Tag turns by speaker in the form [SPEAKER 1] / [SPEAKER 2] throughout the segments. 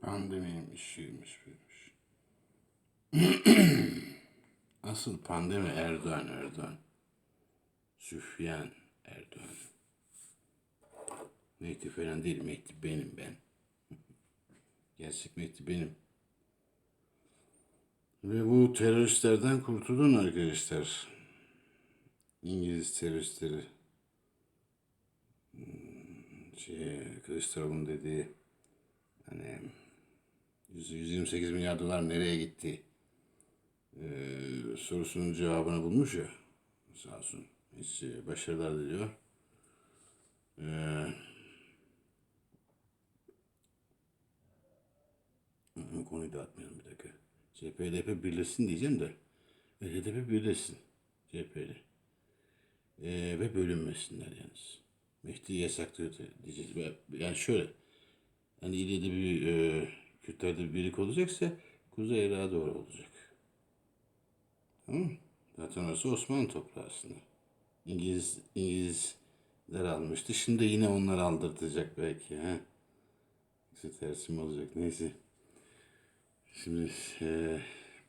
[SPEAKER 1] Pandemiymiş, şeymiş, buymuş. Asıl pandemi Erdoğan, Erdoğan. Süfyan Erdoğan. Mehdi falan değil, Mehdi benim ben. Gerçek Mehdi benim. Ve bu teröristlerden kurtulun arkadaşlar. İngiliz teröristleri. Hmm, Şey, Kılıçdaroğlu'nun dediği hani 100 128 milyar dolar nereye gitti? Ee, sorusunun cevabını bulmuş ya. Sağ olsun. Hiç e, başarılar diliyor. Ee, konuyu dağıtmayalım bir dakika. CHP, HDP birleşsin diyeceğim de. E, HDP birleşsin. CHP'li. Ee, ve bölünmesinler yalnız. Mehdi yasaklıyor diyeceğiz. Yani şöyle. Yani ileride bir e, Kürtlerde bir birlik olacaksa Kuzey Irak'a doğru olacak. Tamam? Zaten orası Osmanlı toprağı aslında. İngiliz, İngilizler almıştı. Şimdi yine onlar aldırtacak belki. Ha? İşte tersi olacak? Neyse. Şimdi e,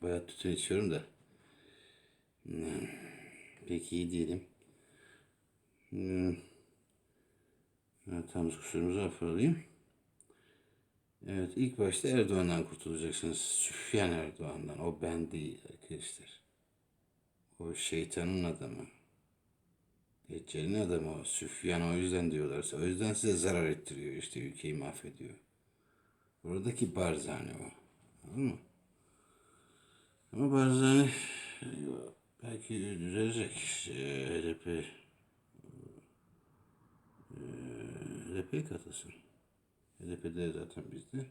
[SPEAKER 1] bayağı tütün içiyorum da. Hmm, Peki iyi diyelim. Hmm. Hatamız kusurumuzu affolayayım. Evet ilk başta Erdoğan'dan kurtulacaksınız. Süfyan Erdoğan'dan. O ben değil arkadaşlar. O şeytanın adamı. Deccal'in adamı o. Süfyan o yüzden diyorlarsa. O yüzden size zarar ettiriyor. işte ülkeyi mahvediyor. Buradaki Barzani o. Anladın mı? Ama Barzani belki düzelecek. E, HDP e, HDP katılsın. HDP'de zaten bizde.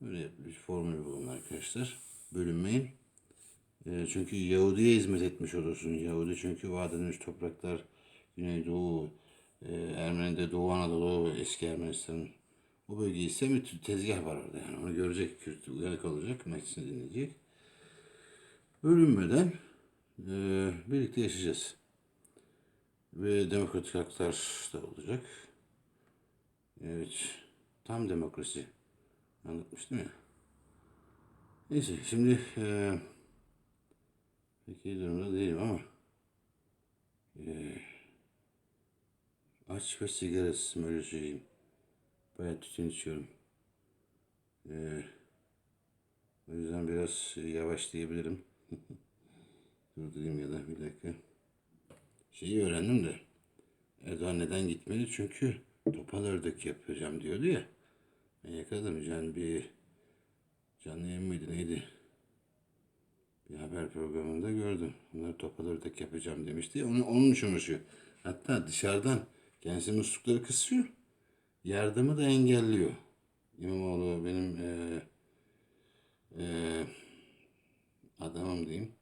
[SPEAKER 1] Böyle bir formül bulun arkadaşlar. Bölünmeyin. E, çünkü Yahudi'ye hizmet etmiş olursun. Yahudi çünkü vaat edilmiş topraklar Güneydoğu, e, Ermeni'de Doğu Anadolu, eski Ermenistan. O bölge ise bir tezgah var orada yani. Onu görecek, Kürt uyanık olacak, meclisini dinleyecek. Bölünmeden e, birlikte yaşayacağız. Ve demokratik haklar da olacak. Evet. Tam demokrasi. Anlatmıştım ya. Neyse şimdi e, pek iyi durumda değilim ama e, aç ve sigarasız öyle söyleyeyim. Bayağı tütün içiyorum. E, o yüzden biraz yavaş diyebilirim. Durdurayım ya da bir dakika. Şeyi öğrendim de Erdoğan neden gitmeli? Çünkü topal ördek yapacağım diyordu ya. Ben yakaladım yani bir canlı yayın mıydı neydi? Bir haber programında gördüm. Bunları topal ördek yapacağım demişti. ya, Onu, onun için uğraşıyor. Hatta dışarıdan kendisi muslukları kısıyor. Yardımı da engelliyor. İmamoğlu benim eee eee adamım diyeyim.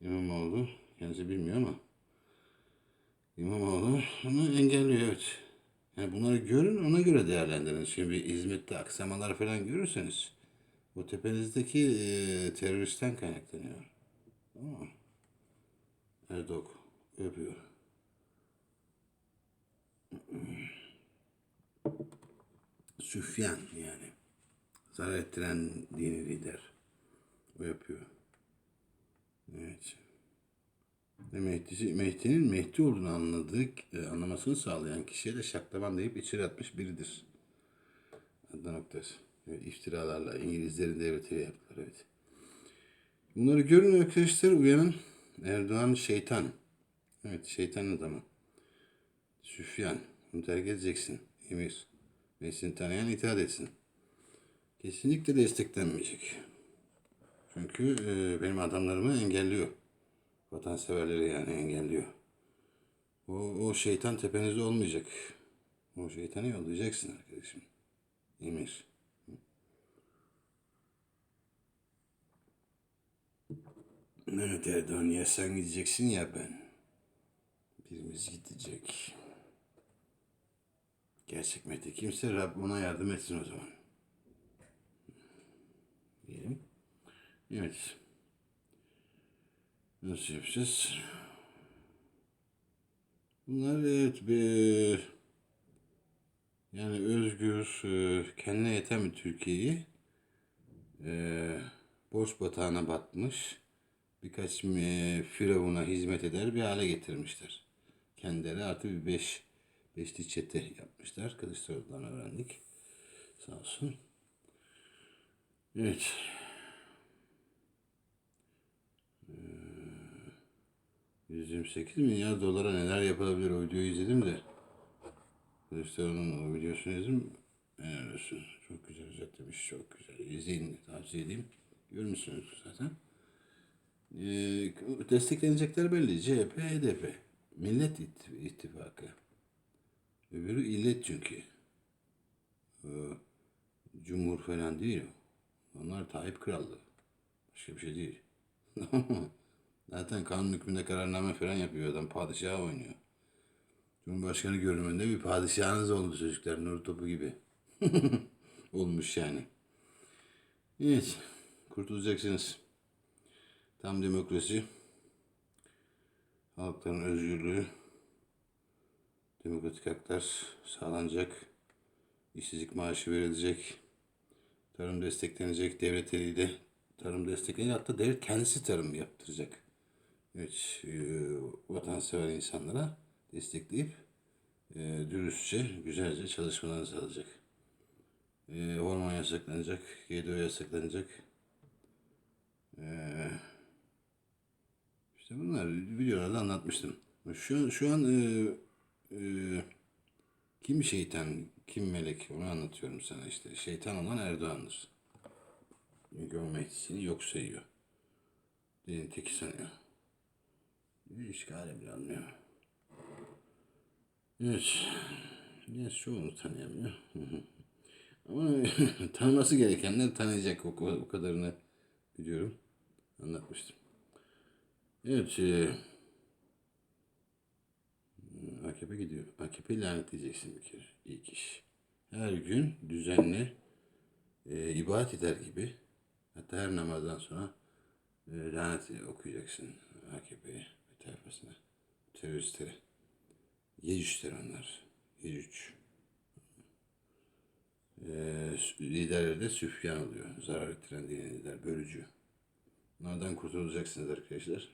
[SPEAKER 1] İmamoğlu kendisi bilmiyor ama İmamoğlu onu engelliyor evet. Yani bunları görün ona göre değerlendirin. Şimdi bir hizmette aksamalar falan görürseniz o tepenizdeki e, teröristten kaynaklanıyor. Tamam mı? Erdok öpüyor. Süfyan yani. Zarar ettiren dini lider. O yapıyor. Evet. Ve Mehdi'nin Mehdi olduğunu anladığı, e, anlamasını sağlayan kişiye de şaklaban deyip içeri atmış biridir. Adnan Oktar. Evet, iftiralarla İngilizlerin devletiyle yaptılar evet. Bunları görün arkadaşlar uyanın. Erdoğan şeytan. Evet şeytan adamı. Süfyan. Bunu terk edeceksin. Emir. Ve tanıyan itaat etsin. Kesinlikle desteklenmeyecek. Çünkü e, benim adamlarımı engelliyor. Vatanseverleri yani engelliyor. O, o şeytan tepenizde olmayacak. O şeytanı yollayacaksın arkadaşım. Emir. Evet Erdoğan ya sen gideceksin ya ben. Birimiz gidecek. Gerçek Mehdi kimse Rabbim ona yardım etsin o zaman. Diyelim. Evet. Nasıl yapacağız? Bunlar evet bir yani özgür, e, kendine yeten bir Türkiye'yi e, borç batağına batmış birkaç e, firavuna hizmet eder bir hale getirmişler. Kendileri artı bir beş, beşli çete yapmışlar. Kılıçdaroğlu'dan öğrendik. Sağ olsun. Evet. 128 milyar dolara neler yapılabilir o videoyu izledim de. Kılıçdaroğlu'nun o videosunu izledim. Helal olsun. Çok güzel özetlemiş. Çok güzel. İzleyin. Tavsiye edeyim. Görmüşsünüz zaten. Ee, desteklenecekler belli. CHP, HDP. Millet İtt- İttifakı. Öbürü illet çünkü. Ee, Cumhur falan değil o. Onlar Tayyip Krallığı. Başka bir şey değil. Zaten kanun hükmünde kararname falan yapıyor adam. Padişah oynuyor. Cumhurbaşkanı görünümünde bir padişahınız oldu çocuklar. Nur topu gibi. Olmuş yani. Evet. Kurtulacaksınız. Tam demokrasi. Halkların özgürlüğü. Demokratik haklar sağlanacak. işsizlik maaşı verilecek. Tarım desteklenecek. Devlet eliyle tarım desteklenecek. Hatta devlet kendisi tarım yaptıracak. Evet, e, vatansever insanlara destekleyip e, dürüstçe, güzelce çalışmalarını sağlayacak. E, hormon yasaklanacak, GDO yasaklanacak. E, işte bunlar videolarda anlatmıştım. Şu, şu an e, e, kim şeytan, kim melek onu anlatıyorum sana işte. Şeytan olan Erdoğan'dır. Mehdi'sini yok sayıyor. Dilin teki sanıyor. İşgali bile anlıyor. Evet. Yes, çoğunu tanıyamıyor. Ama tanıması gerekenler tanıyacak o, o kadarını biliyorum. Anlatmıştım. Evet. E, AKP gidiyor. AKP lanetleyeceksin bir kere. İlk iş. Her gün düzenli e, ibadet eder gibi hatta her namazdan sonra e, lanet okuyacaksın AKP'ye tayfasına. Teröristlere. Yecücler onlar. Yecüc. E, liderleri de Süfyan oluyor. Zarar ettiren dini lider. Bölücü. Bunlardan kurtulacaksınız arkadaşlar.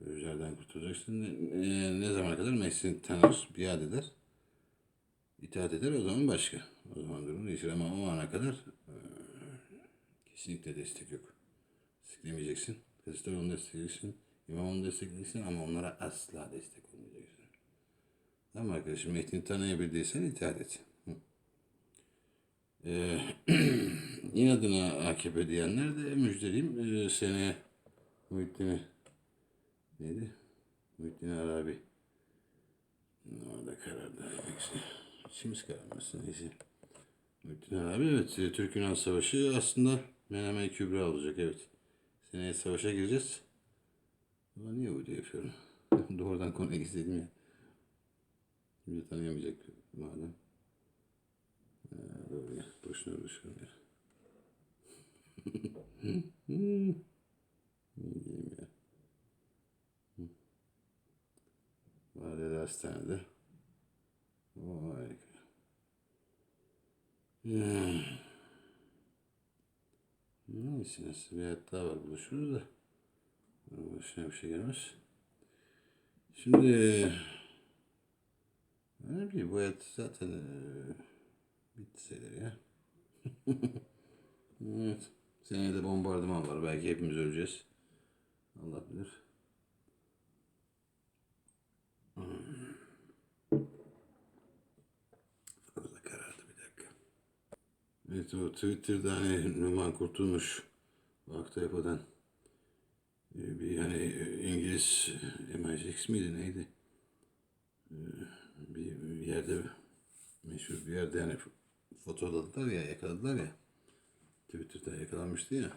[SPEAKER 1] Bölücülerden kurtulacaksın. E, ne zamana kadar Mesih'i tanır, biat eder. itaat eder o zaman başka. O zaman durum değişir ama o ana kadar e, kesinlikle destek yok. Desteklemeyeceksin. Kılıçdaroğlu'nu destekleyeceksin. İmamoğlu'nu destekleyeceksin ama onlara asla destek olmayacaksın. Tamam arkadaşım? Mehdi'ni tanıyabildiysen itaat et. Ee, inadına AKP diyenler de müjdeleyim. Ee, seneye Muhittin'i neydi? Muhittin Arabi. Orada karardı. İçimiz kararmasın. Neyse. Muhittin Arabi evet. Türk-Yunan Savaşı aslında Menemen Kübra olacak evet. Seneye savaşa gireceğiz. Ama niye diye yapıyorum? Doğrudan konuya gitseydim ya. Kimse tanıyamayacak madem. Doğru ya. Boşuna uğraşıyorum ya. ne diyeyim ya. Valide hastanede. O harika. Neyse nasıl bir hayat daha var buluşuruz da. Başına bir şey gelmez. Şimdi ne bileyim bu hayat zaten e, bitti sayılır ya. evet. Seneye de bombardıman var. Belki hepimiz öleceğiz. Allah bilir. Fazla karardı bir dakika. Evet o Twitter'da hani Numan Kurtulmuş Vakti yapadan e, bir hani e, İngiliz e, MI6 miydi neydi? E, Bir yerde meşhur bir yerde yani fotoladılar ya yakaladılar ya. Twitter'da yakalanmıştı ya.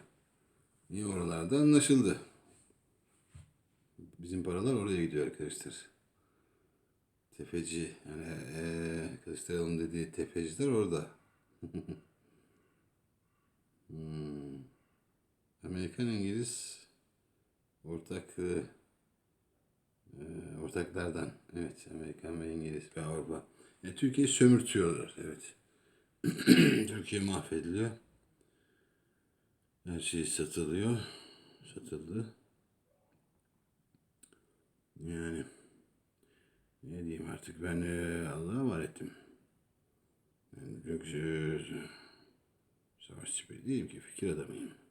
[SPEAKER 1] Niye oralarda anlaşıldı. Bizim paralar oraya gidiyor arkadaşlar. Tefeci yani eee Kılıçdaroğlu'nun dediği tefeciler orada. Hmm. Amerikan İngiliz ortak e, e, ortaklardan evet Amerikan ve İngiliz ve Avrupa. E, Türkiye'yi sömürtüyorlar evet. Türkiye mahvediliyor. Her şey satılıyor. Satıldı. Yani ne diyeyim artık ben eee, Allah'a var ettim. Ben çok eee, savaşçı biri değilim ki fikir adamıyım.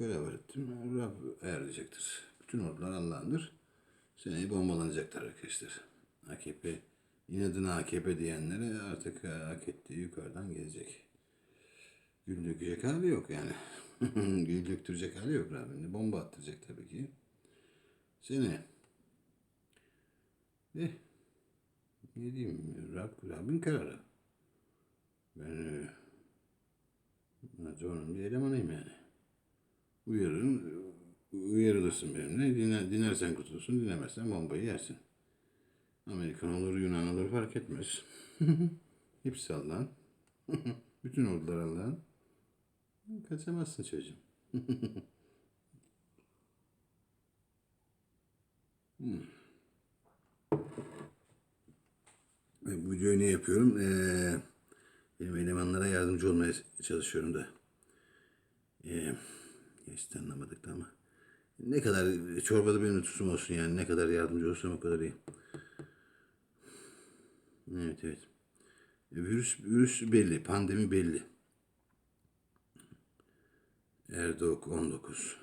[SPEAKER 1] Yukarı var ettim. Rab ayarlayacaktır. Bütün ordular Allah'ındır. Seneye bombalanacaklar arkadaşlar. AKP inadına AKP diyenlere artık hak ettiği yukarıdan gelecek. Gül dökecek hali yok yani. Gül döktürecek hali yok Rabbim. Bomba attıracak tabii ki. Seni. Eh. Ne diyeyim? Rab, Rabbin kararı. Ben e, onun bir elemanıyım yani. Uyarırım. Uyarılırsın benimle. Diner, dinersen kurtulursun. Dinemezsen bombayı yersin. Amerikan olur, Yunan olur fark etmez. Hepsi Allah'ın. Bütün ordular Allah'ın. Kaçamazsın çocuğum. Hmm. Bu videoyu ne yapıyorum? Ee, benim elemanlara yardımcı olmaya çalışıyorum da. Ee, işte anlamadık da ama. Ne kadar çorbada benim tutum olsun yani. Ne kadar yardımcı olsam o kadar iyi. Evet evet. E, Virüs, virüs belli. Pandemi belli. Erdok 19.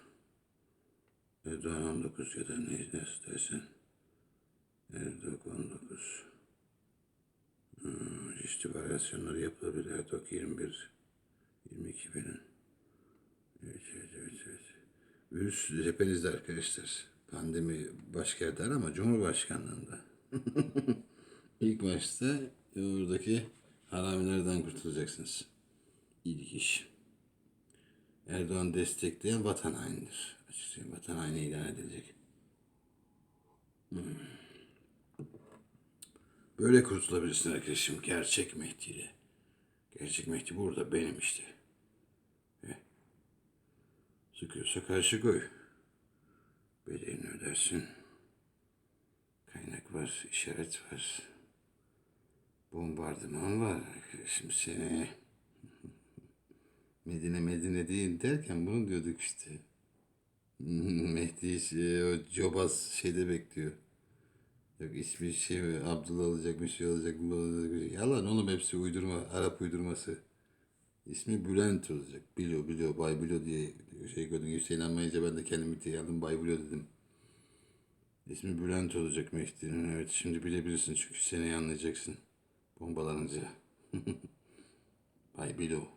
[SPEAKER 1] Erdoğan 19 ya da ne istersen. Erdok 19. Hmm, işte varyasyonları yapılabilir. Erdok 21. 22 benim. Evet, evet, evet, evet. Virüs cephenizde arkadaşlar. Pandemi başka yerde ama Cumhurbaşkanlığında. İlk başta oradaki haramilerden kurtulacaksınız. İlk iş. Erdoğan destekleyen vatan hainidir. Açıkçası vatan haini ilan edilecek. Hmm. Böyle kurtulabilirsin arkadaşım. Gerçek Mehdi. Gerçek Mehdi burada benim işte. Sıkıyorsa karşı koy. Bedelini ödersin. Kaynak var, işaret var. Bombardıman var. Şimdi seni Medine Medine değil derken bunu diyorduk işte. Mehdi şey, o Cobaz şeyde bekliyor. Yok ismi şey Abdullah olacak bir şey olacak bu olacak şey. Yalan oğlum hepsi uydurma, Arap uydurması. İsmi Bülent olacak. Bilo, Bilo, Bay Bilo diye şey koydum. Hüseyin anmayınca ben de kendimi diye. Bay Bilo dedim. İsmi Bülent olacak Mehdi'nin. Evet şimdi bilebilirsin çünkü seni anlayacaksın. Bombalanınca. Bay Bilo.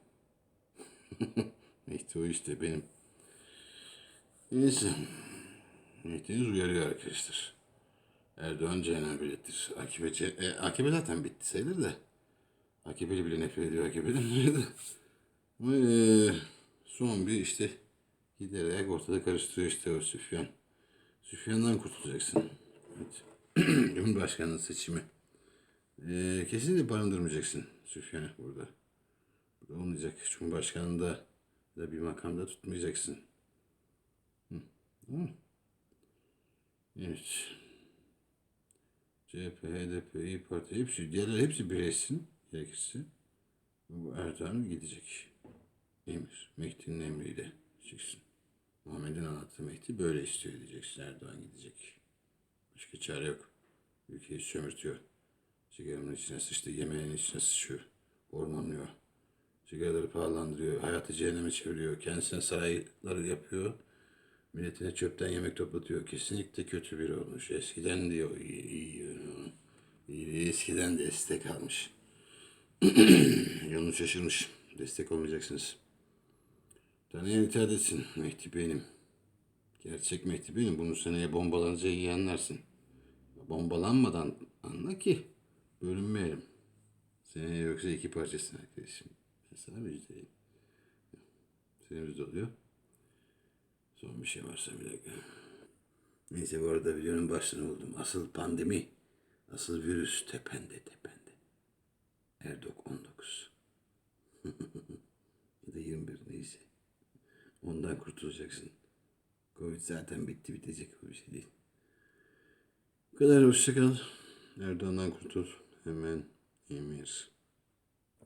[SPEAKER 1] Mehdi o işte benim. Neyse. Mehdi'niz uyarıyor arkadaşlar. Erdoğan cehennem bilettir. AKP, ce- e, AKP zaten bitti sayılır da. AKP'li bile nefret ediyor AKP'den bile de. Ama e, son bir işte giderek ortada karıştırıyor işte o Süfyan. Süfyan'dan kurtulacaksın. Evet. Cumhurbaşkanlığı seçimi. E, kesinlikle barındırmayacaksın Süfyan'ı burada. Burada olmayacak. Cumhurbaşkanlığında da bir makamda tutmayacaksın. Hı. Mı? Evet. CHP, HDP, İYİ Parti hepsi, diğerler hepsi birleşsin gerekirse. Bu Erdoğan gidecek. Emir. Mehdi'nin emriyle çıksın. Muhammed'in anlattığı Mehdi böyle istiyor diyeceksin. Erdoğan gidecek. Başka çare yok. Ülkeyi sömürtüyor. Sigaranın içine sıçtı, yemeğin içine sıçıyor. Ormanlıyor. Sigaraları pahalandırıyor. Hayatı cehenneme çeviriyor. Kendisine sarayları yapıyor. Milletine çöpten yemek toplatıyor. Kesinlikle kötü biri olmuş. Eskiden diyor iyi, iyi, iyi, eskiden destek almış. Yolunu şaşırmış. Destek olmayacaksınız. Tanıyan itaat etsin. Mehdi benim. Gerçek Mehdi benim. Bunu seneye bombalanacağı iyi anlarsın. Bombalanmadan anla ki bölünmeyelim. Seneye yoksa iki parçasın arkadaşım. Ben sana müjdeyim. Senemiz oluyor. Son bir şey varsa bir dakika. Neyse bu arada videonun başlığını buldum. Asıl pandemi, asıl virüs tepende tepende. Erdok 19. ya da 21 neyse. Ondan kurtulacaksın. Covid zaten bitti bitecek o bir şey değil. Bu kadar hoşçakal. Erdoğan'dan kurtul. Hemen emir.